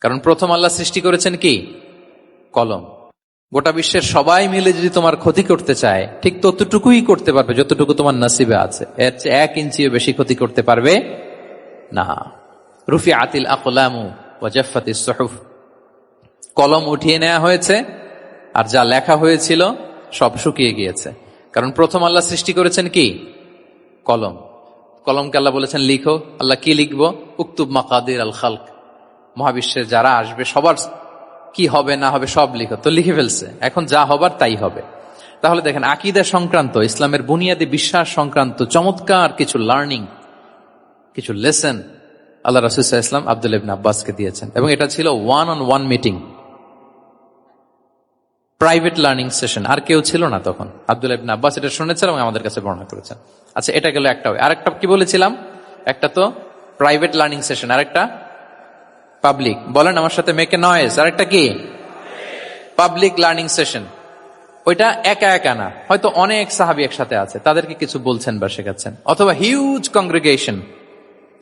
কারণ প্রথম আল্লাহ সৃষ্টি করেছেন কি? কলম। গোটা বিশ্বের সবাই মিলে যদি তোমার ক্ষতি করতে চায়, ঠিক ততটুকুই করতে পারবে, যতটুকু তোমার নসিবে আছে। এর চেয়ে এক ইঞ্চিও বেশি ক্ষতি করতে পারবে না। রুফি আতিল আকলামু ওয়াজাফাতি সহুফ। কলম উঠিয়ে নেওয়া হয়েছে, আর যা লেখা হয়েছিল সব শুকিয়ে গিয়েছে। কারণ প্রথম আল্লাহ সৃষ্টি করেছেন কি? কলম। কলমকে আল্লাহ বলেছেন, লিখো। আল্লাহ কি লিখব? উক্তুব মাকাদির আল খালক মহাবিশ্বের যারা আসবে, সবার কি হবে, না হবে, সব লিখো। তো লিখে ফেলছে। এখন যা হবার, তাই হবে। তাহলে দেখেন, আকিদা সংক্রান্ত, ইসলামের বুনিয়াদী বিশ্বাস সংক্রান্ত চমৎকার কিছু লার্নিং কিছু লেসন আল্লাহ রসুল্লাহ ইসলাম আব্দুল ইবিন আব্বাসকে দিয়েছেন। এবং এটা ছিল one on one meeting private learning session আর কেউ ছিল না তখন। আব্দুল ইবিন আব্বাস এটা শুনেছেন এবং আমাদের কাছে বর্ণনা করেছেন। আচ্ছা এটা গেল একটা, আরেকটা কি বলেছিলাম? একটা তো প্রাইভেট লার্নিং সেশন আরেকটা পাবলিক বলেন আমার সাথে মেকে নয়েজ আরেকটা কি? পাবলিক লার্নিং সেশন ওইটা একা একা না। হয়তো অনেক সাহাবি একসাথে আছে। তাদেরকে কিছু বলছেন বা শেখাচ্ছেন। অথবা হিউজ কংগ্রেগেশন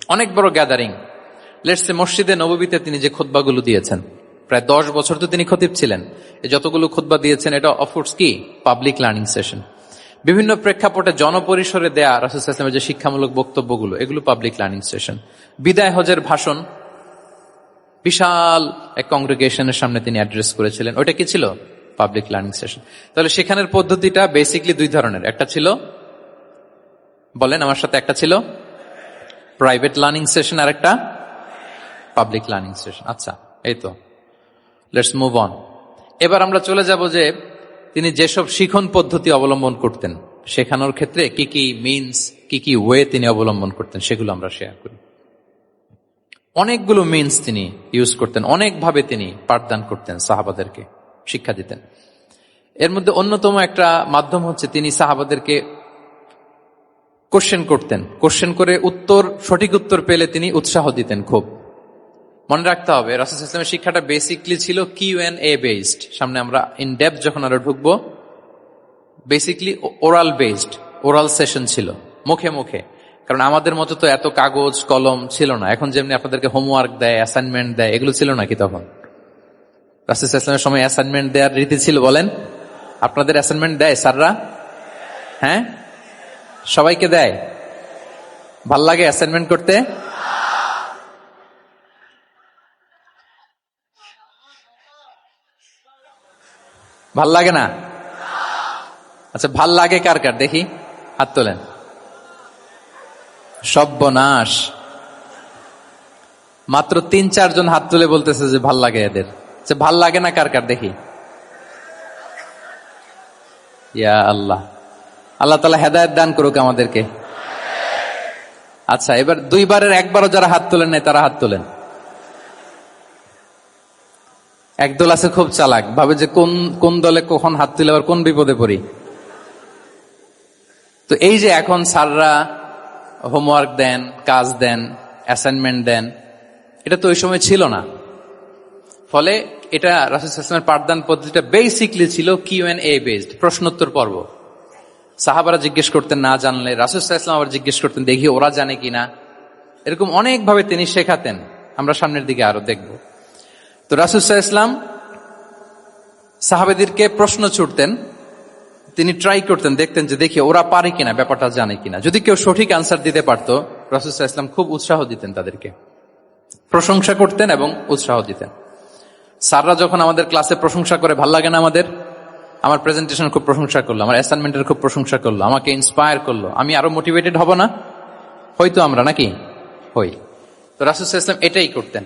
অনেক বড় গ্যাদারিং লেটসে মসজিদে নবীতে তিনি যে খোদ্বাগুলো দিয়েছেন। প্রায় দশ বছর তো তিনি খতিব ছিলেন। যতগুলো খোদ্বা দিয়েছেন, এটা অফকোর্স কি? পাবলিক লার্নিং সেশন বিভিন্ন প্রেক্ষাপটে জনপরিসরে দেয়া রাসুলের যে শিক্ষামূলক বক্তব্যগুলো, এগুলো পাবলিক লার্নিং সেশন বিদায় হজের ভাষণ বিশাল এক কংগ্রেগেশনের সামনে তিনি অ্যাড্রেস করেছিলেন। ওইটা কি ছিল? পাবলিক লার্নিং সেশন তাহলে সেখানের পদ্ধতিটা বেসিকলি দুই ধরনের। একটা ছিল, বলেন আমার সাথে, একটা ছিল প্রাইভেট লার্নিং সেশন আর একটা পাবলিক লার্নিং সেশন আচ্ছা এই তো। লেটস মুভ অন এবার আমরা চলে যাব যে তিনি যেসব শিখন পদ্ধতি অবলম্বন করতেন, শেখানোর ক্ষেত্রে কি কি মিনস কি কি ওয়ে তিনি অবলম্বন করতেন, সেগুলো আমরা শেয়ার করি। অনেকগুলো মিনস তিনি ইউজ করতেন, অনেকভাবে তিনি পাঠদান করতেন সাহাবাদেরকে, শিক্ষা দিতেন। এর মধ্যে অন্যতম একটা মাধ্যম হচ্ছে তিনি সাহাবাদেরকে কোশ্চেন করতেন। কোশ্চেন করে উত্তর, সঠিক উত্তর পেলে তিনি উৎসাহ দিতেন খুব। মনে রাখতে হবে, রাসুল ইসলামের শিক্ষাটা বেসিকলি ছিল কিউ এন এ বেসড সামনে আমরা ইন ডেপ যখন আরও ঢুকবো basically oral based oral session ছিল, মুখে মুখে। কারণ আমাদের মতো তো এত কাগজ, কলম ছিল না। এখন যেমনি আপনাদেরকে হোমওয়ার্ক দেয় অ্যাসাইনমেন্ট দেয়, এগুলো ছিল নাকি তখন? রাসুল ইসলামের সময় অ্যাসাইনমেন্ট দেওয়ার রীতি ছিল, বলেন। আপনাদের অ্যাসাইনমেন্ট দেয় স্যাররা? হ্যাঁ? সবাইকে দেয়? ভালো লাগে অ্যাসাইনমেন্ট করতে? ভালো লাগে না? আচ্ছা ভালো লাগে কার কার? দেখি, হাত তোলেন। সব্যনাশ। মাত্র তিন চারজন হাত তুলে বলতেছে যে, ভালো লাগে এদের। আচ্ছা ভালো লাগে না কার কার, দেখি। ইয়া আল্লাহ। আল্লাহ তালা হেদায়ত দান করুক আমাদেরকে। আচ্ছা এবার দুইবারের একবারও যারা হাত তোলেন নাই, তারা হাত তোলেন। একদল আছে খুব চালাক, ভাবে যে কোন কোন দলে কখন হাত তুলে আবার কোন বিপদে পড়ি। তো এই যে এখন স্যাররা হোমওয়ার্ক দেন, কাজ দেন, অ্যাসাইনমেন্ট দেন, এটা তো ওই সময় ছিল না। ফলে এটা রাসুলের পাঠদান পদ্ধতিটা বেসিকলি ছিল কিউ এন এ বেসড প্রশ্নোত্তর পর্ব। সাহাবারা জিজ্ঞেস করতেন, না জানলে? রাসুসাহ ইসলাম আবার জিজ্ঞেস করতেন, দেখি ওরা জানে কিনা? এরকম অনেকভাবে তিনি শেখাতেন। আমরা সামনের দিকে আরও দেখব। তো রাসুসাহ ইসলাম সাহাবেদেরকে প্রশ্ন ছুটতেন তিনি ট্রাই করতেন, দেখতেন যে দেখি ওরা পারে কিনা, ব্যাপারটা জানে কিনা। যদি কেউ সঠিক আনসার দিতে পারত রাসুসাহ ইসলাম খুব উৎসাহ দিতেন তাদেরকে। প্রশংসা করতেন এবং উৎসাহ দিতেন। স্যাররা যখন আমাদের ক্লাসে প্রশংসা করে, ভালো লাগে না আমাদের? আমার প্রেজেন্টেশন খুব প্রশংসা করল, আমার অ্যাসাইনমেন্টের খুব প্রশংসা করল, আমাকে ইন্সপায়ার করল। আমি আরও মোটিভেটেড হব না? হয়তো আমরা, নাকি? হই। তো রাসুল ইসলাম এটাই করতেন।